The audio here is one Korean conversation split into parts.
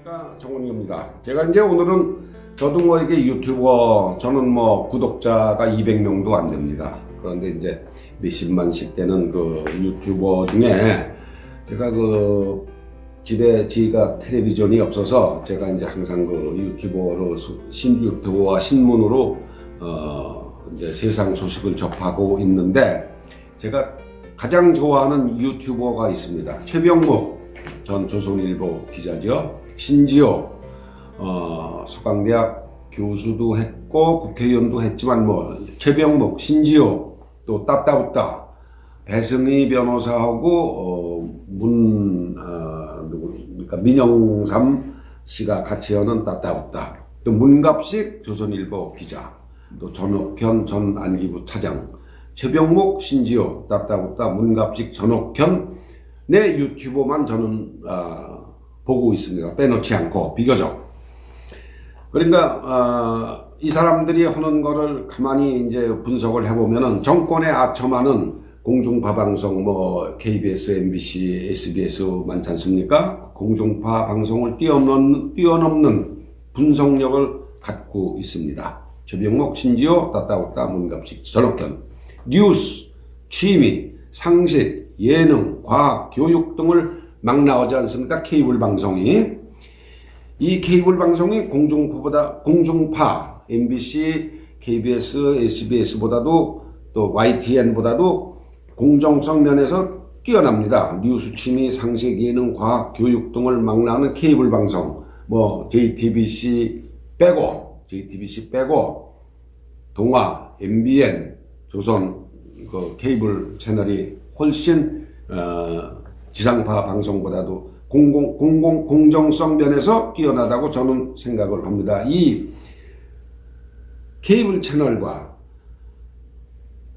안녕하십니까 정원입니다. 제가 이제 오늘은 저도 뭐 이렇게 유튜버 저는 뭐 구독자가 200명도 안 됩니다. 그런데 이제 몇십만씩 되는 그 유튜버 중에 제가 그 집에 저희가 텔레비전이 없어서 제가 이제 항상 그 유튜버로 신 유튜버와 신문으로 어 이제 세상 소식을 접하고 있는데 제가 가장 좋아하는 유튜버가 있습니다. 최병목 전 조선일보 기자죠. 신지호 어, 서강대학 교수도 했고 국회의원도 했지만 뭐 최병목, 신지호 또 따따붙다 배승희 변호사하고 어, 문 어, 누구니까? 민영삼 씨가 같이 하는 따따붙다. 또 문갑식 조선일보 기자. 또 전옥현 전 안기부 차장. 최병목, 신지호, 따따붙다. 문갑식 전옥현. 내 유튜버만 저는 아, 보고 있습니다. 빼놓지 않고 비교적. 그러니까 아, 이 사람들이 하는 거를 가만히 이제 분석을 해보면은 정권에 아첨하는 공중파 방송 뭐 KBS, MBC, SBS 많지 않습니까? 공중파 방송을 뛰어넘는 뛰어넘는 분석력을 갖고 있습니다. 최병목, 신지호, 따따오따, 문갑식, 전옥현, 뉴스, 취미, 상식, 예능, 과학, 교육 등을 막 나오지 않습니까? 케이블 방송이. 이 케이블 방송이 공중파보다, 공중파, MBC, KBS, SBS보다도 또 YTN보다도 공정성 면에서 뛰어납니다. 뉴스, 취미, 상식, 예능, 과학, 교육 등을 막 나오는 케이블 방송. 뭐, JTBC 빼고, JTBC 빼고, 동화, MBN, 조선 그 케이블 채널이 훨씬 어, 지상파 방송보다도 공공 공공 공정성 면에서 뛰어나다고 저는 생각을 합니다. 이 케이블 채널과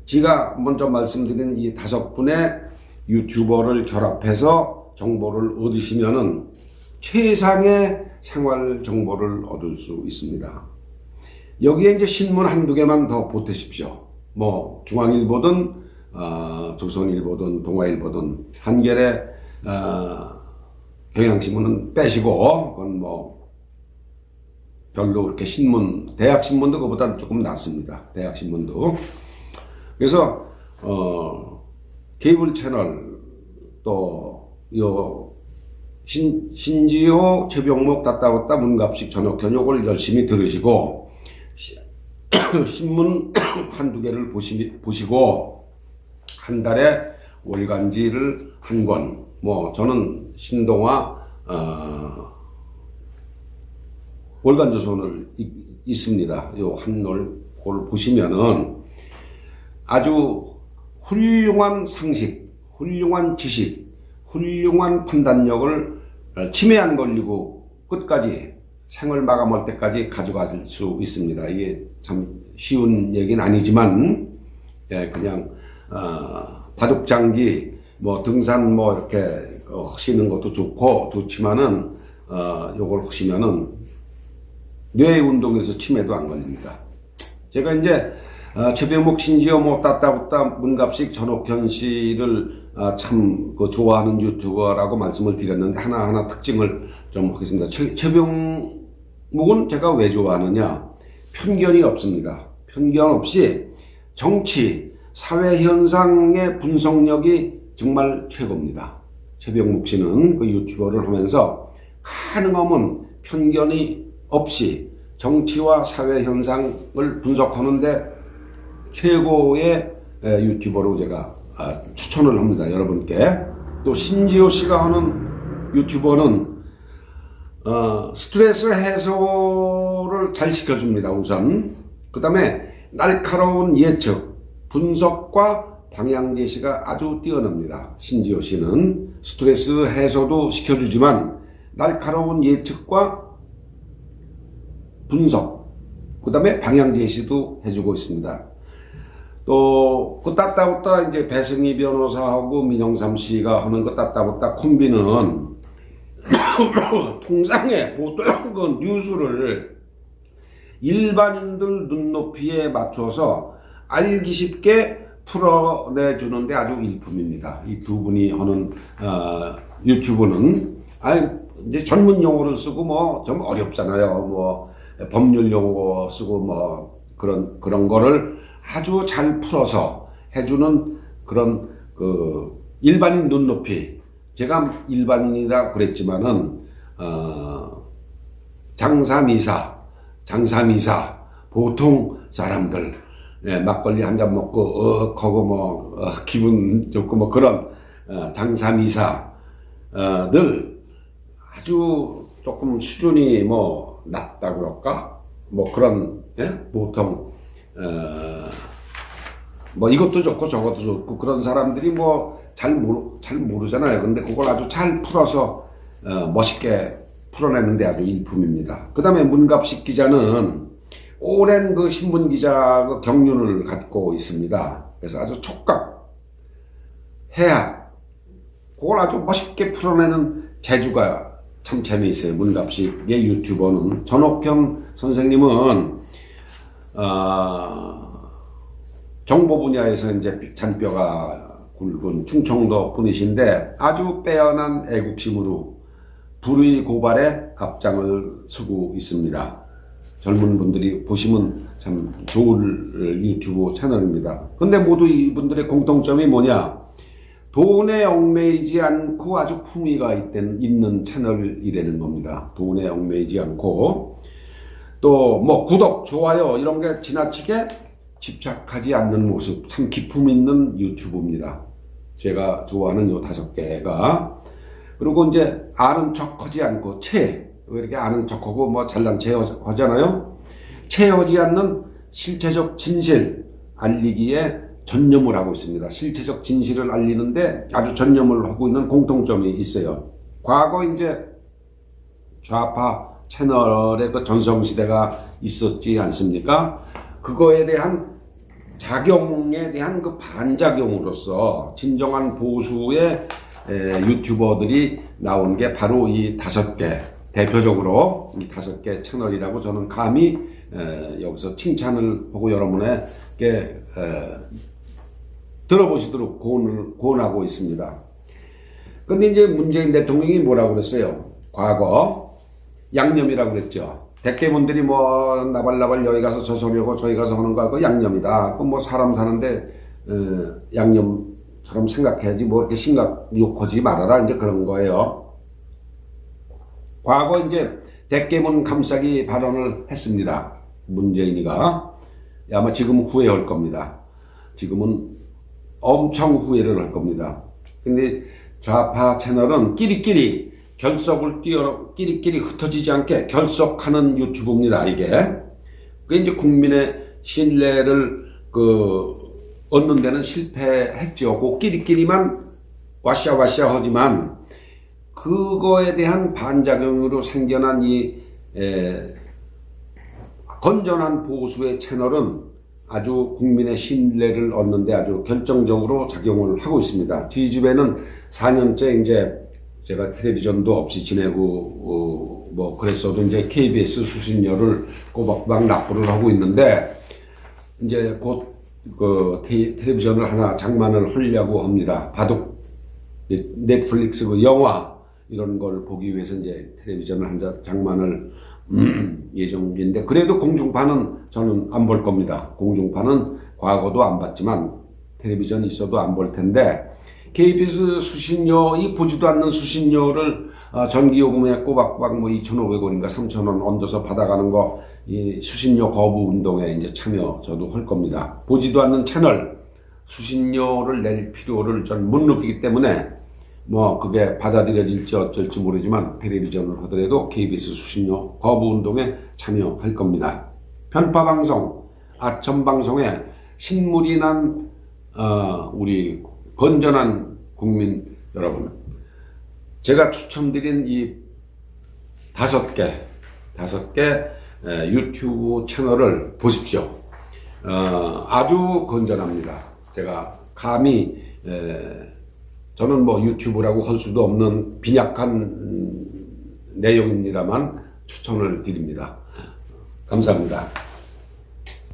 제가 먼저 말씀드린 이 다섯 분의 유튜버를 결합해서 정보를 얻으시면은 최상의 생활 정보를 얻을 수 있습니다. 여기에 이제 신문 한두 개만 더 보태십시오. 뭐 중앙일보든 어, 조선일보든 동아일보든 한겨레 어, 경향신문은 빼시고 그건 뭐 별로 그렇게 신문 대학 신문도 그보다는 조금 낫습니다. 대학 신문도 그래서 어, 케이블 채널 또요 신, 신지호, 최병목, 따따웠다, 문갑식, 전옥현 요걸 열심히 들으시고 신문 한두 개를 보시, 보시고 한 달에 월간지를 한 권, 뭐 저는 신동아 어, 월간조선을 이- 있습니다. 요 한놀 걸 보시면은 아주 훌륭한 상식, 훌륭한 지식, 훌륭한 판단력을 어, 치매 안 걸리고 끝까지 생을 마감할 때까지 가져갈 수 있습니다. 이게 참 쉬운 얘기는 아니지만, 예, 그냥, 어, 바둑장기, 뭐, 등산 뭐, 이렇게, 어, 하시는 것도 좋고, 좋지만은, 어, 요걸 하시면은, 뇌 운동에서 치매도 안 걸립니다. 제가 이제, 어, 최병목, 신지호, 뭐, 따따붙다, 문갑식, 전옥현 씨를 아, 참, 그, 좋아하는 유튜버라고 말씀을 드렸는데, 하나하나 특징을 좀 하겠습니다. 최, 최병목은 제가 왜 좋아하느냐? 편견이 없습니다. 편견 없이 정치, 사회 현상의 분석력이 정말 최고입니다. 최병목 씨는 그 유튜버를 하면서 가능하면 편견이 없이 정치와 사회 현상을 분석하는데 최고의 에, 유튜버로 제가 아, 추천을 합니다. 여러분께. 또 신지호 씨가 하는 유튜버는 어, 스트레스 해소를 잘 시켜줍니다. 우선. 그 다음에 날카로운 예측, 분석과 방향 제시가 아주 뛰어납니다. 신지호 씨는 스트레스 해소도 시켜주지만 날카로운 예측과 분석, 그 다음에 방향 제시도 해주고 있습니다. 또, 그 따따붙다 이제 배승희 변호사하고 민영삼 씨가 하는 그 따따붙다 콤비는 통상의 보통 그 뉴스를 일반인들 눈높이에 맞춰서 알기 쉽게 풀어내주는데 아주 일품입니다. 이 두 분이 하는 어, 유튜브는 아니 이제 전문 용어를 쓰고 뭐 좀 어렵잖아요. 뭐 법률 용어 쓰고 뭐 그런 그런 거를 아주 잘 풀어서 해주는 그런 그 일반인 눈높이 제가 일반인이라 그랬지만은 어 장사미사 장사미사 보통 사람들 예, 막걸리 한 잔 먹고 어 하고 뭐 어, 기분 좋고 뭐 그런 어, 장사미사들 아주 조금 수준이 뭐 낮다 그럴까 뭐 그런 예? 보통 어, 뭐 이것도 좋고 저것도 좋고 그런 사람들이 뭐 잘 모르 잘 모르잖아요. 근데 그걸 아주 잘 풀어서 어, 멋있게 풀어내는 데 아주 일품입니다. 그 다음에 문갑식 기자는 오랜 그 신문 기자 그 경륜을 갖고 있습니다. 그래서 아주 촉각, 해학, 그걸 아주 멋있게 풀어내는 재주가 참 재미있어요. 문갑식의 유튜버는 전옥현 선생님은 어, 정보 분야에서 이제 잔뼈가 굵은 충청도 분이신데 아주 빼어난 애국심으로 불의 고발에 앞장을 서고 있습니다. 젊은 분들이 보시면 참 좋을 유튜브 채널입니다. 근데 모두 이분들의 공통점이 뭐냐? 돈에 얽매이지 않고 아주 품위가 있den, 있는 채널이라는 겁니다. 돈에 얽매이지 않고 또 뭐 구독, 좋아요 이런 게 지나치게 집착하지 않는 모습 참 기품 있는 유튜브입니다. 제가 좋아하는 요 다섯 개가 그리고 이제 아는 척하지 않고 채왜 이렇게 아는 척하고 뭐 잘난 체 하잖아요. 채하지 않는 실체적 진실 알리기에 전념을 하고 있습니다. 실체적 진실을 알리는데 아주 전념을 하고 있는 공통점이 있어요. 과거 이제 좌파 채널의 그 전성시대가 있었지 않습니까? 그거에 대한 작용에 대한 그 반작용으로서 진정한 보수의 에, 유튜버들이 나온 게 바로 이 다섯 개 대표적으로 이 다섯 개 채널이라고 저는 감히 에, 여기서 칭찬을 하고 여러분에게 에, 들어보시도록 고언을, 고언하고 있습니다. 근데 이제 문재인 대통령이 뭐라고 그랬어요? 과거 양념이라고 그랬죠. 대개분들이 뭐 나발나발 여기 가서 저 소리 하고 저기 가서 하는 거그 양념이다. 그뭐 사람 사는데 어, 양념처럼 생각해야지 뭐 이렇게 심각 욕하지 말아라 이제 그런 거예요. 과거 이제 대개문 감싸기 발언을 했습니다. 문재인이가 아마 지금 후회할 겁니다. 지금은 엄청 후회를 할 겁니다. 근데 좌파 채널은 끼리끼리 결석을 뛰어 끼리끼리 흩어지지 않게 결석하는 유튜브입니다. 이게 그 이제 국민의 신뢰를 그 얻는 데는 실패했죠. 그 끼리끼리만 와샤와샤 하지만 그거에 대한 반작용으로 생겨난 이 에, 건전한 보수의 채널은 아주 국민의 신뢰를 얻는데 아주 결정적으로 작용을 하고 있습니다. 지지배는 4년째 이제 제가 텔레비전도 없이 지내고 어, 뭐 그랬어도 이제 KBS 수신료를 꼬박꼬박 납부를 하고 있는데 이제 곧 그 텔레비전을 하나 장만을 하려고 합니다. 바둑 넷플릭스 그 영화 이런 걸 보기 위해서 이제 텔레비전을 한장 장만을 음, 예정인데 그래도 공중파는 저는 안 볼 겁니다. 공중파는 과거도 안 봤지만 텔레비전 있어도 안 볼 텐데 KBS 수신료 이 보지도 않는 수신료를 어, 전기요금에 꼬박꼬박 뭐 2,500원인가 3,000원 얹어서 받아가는 거 이 수신료 거부 운동에 이제 참여 저도 할 겁니다. 보지도 않는 채널 수신료를 낼 필요를 전 못 느끼기 때문에 뭐 그게 받아들여질지 어쩔지 모르지만 텔레비전을 하더라도 KBS 수신료 거부 운동에 참여할 겁니다. 편파 방송, 아첨 방송에 신물이 난 어, 우리 건전한 국민 여러분, 제가 추천드린 이 다섯 개, 다섯 개 에, 유튜브 채널을 보십시오. 어, 아주 건전합니다. 제가 감히 에, 저는 뭐 유튜브라고 할 수도 없는 빈약한 음, 내용입니다만 추천을 드립니다. 감사합니다.